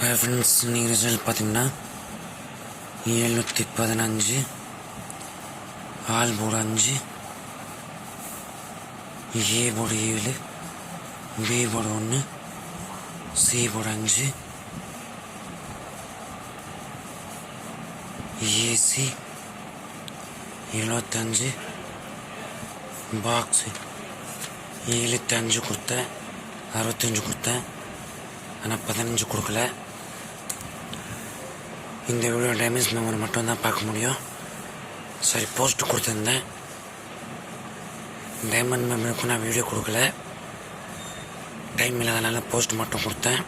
Friends நீங்கள் result பார்த்தீங்கன்னா எழுநூற்றி பதினஞ்சு ஆல் போர்டு அஞ்சு ஏ போர்டு ஏழு பி போர்டு ஒன்று சி போர்டு அஞ்சு ஏசி எழுபத்தஞ்சு பாக்ஸு எழுபத்தஞ்சு கொடுத்தேன் அறுபத்தஞ்சு கொடுத்தேன் ஆனால் பதினஞ்சு கொடுக்கல. இந்த வீடியோ டேமேஜ் மெமரி மட்டும்தான் பார்க்க முடியும். சரி போஸ்ட் கொடுத்துருந்தேன். டைமண்ட் மெமரிக்கும் நான் வீடியோ கொடுக்கல. டைம் இல்லாதனால போஸ்ட் மட்டும் கொடுத்தேன்.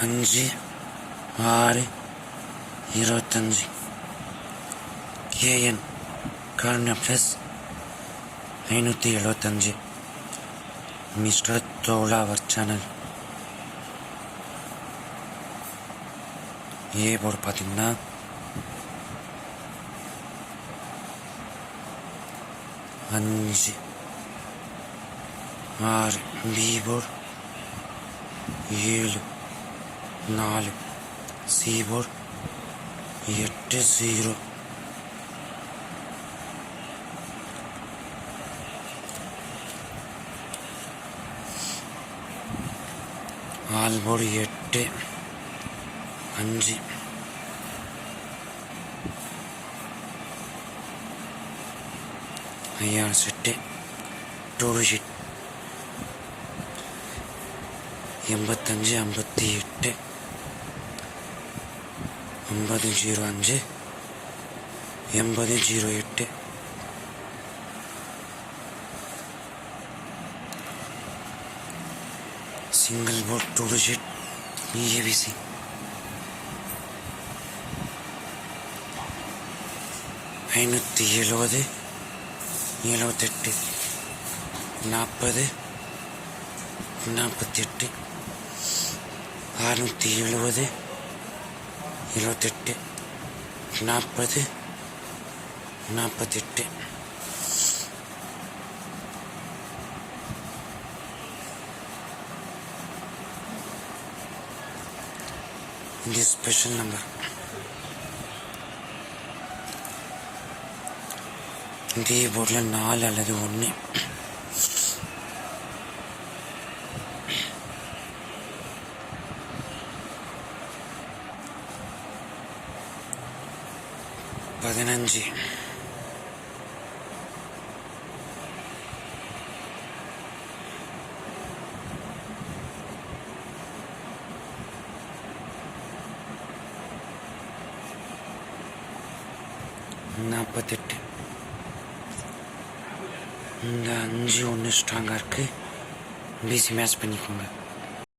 அஞ்சு ஆறு இருபத்தஞ்சு. ஏஎன் கார்னியா ப்ளஸ் ஐநூற்றி எழுபத்தஞ்சு மிஸ்டர் தோலாவர் சேனல். ஏ போர்டு பார்த்தீங்கன்னா அஞ்சு. ஆறு. B board. ஏழு. நாலு. C board. எட்டு ஜீரோ. பால் போர்டு எட்டு அஞ்சு. ஐயாறு செட்டு டூ ஷீட். எண்பத்தஞ்சு ஐம்பத்தி எட்டு. ஐம்பது ஜீரோ அஞ்சு. எண்பது ஜீரோ எட்டு. சிங்கிள் போர்ட் டூ டிஜிட் இஏவிசி ஐநூற்றி எழுபது எழுபத்தெட்டு நாற்பது நாற்பத்தி எட்டு அறுநூற்றி எழுபது எழுபத்தெட்டு நாற்பது நாற்பத்தெட்டு this ஸ்பெஷல் நம்பர் இதே போர்டில் நாலு அல்லது ஒன்று பதினஞ்சு நாற்பத்தெட்டு. இந்த அஞ்சு ஒன்று ஸ்ட்ராங்காக இருக்குது பிசி மேட்ச் பண்ணிக்கோங்க.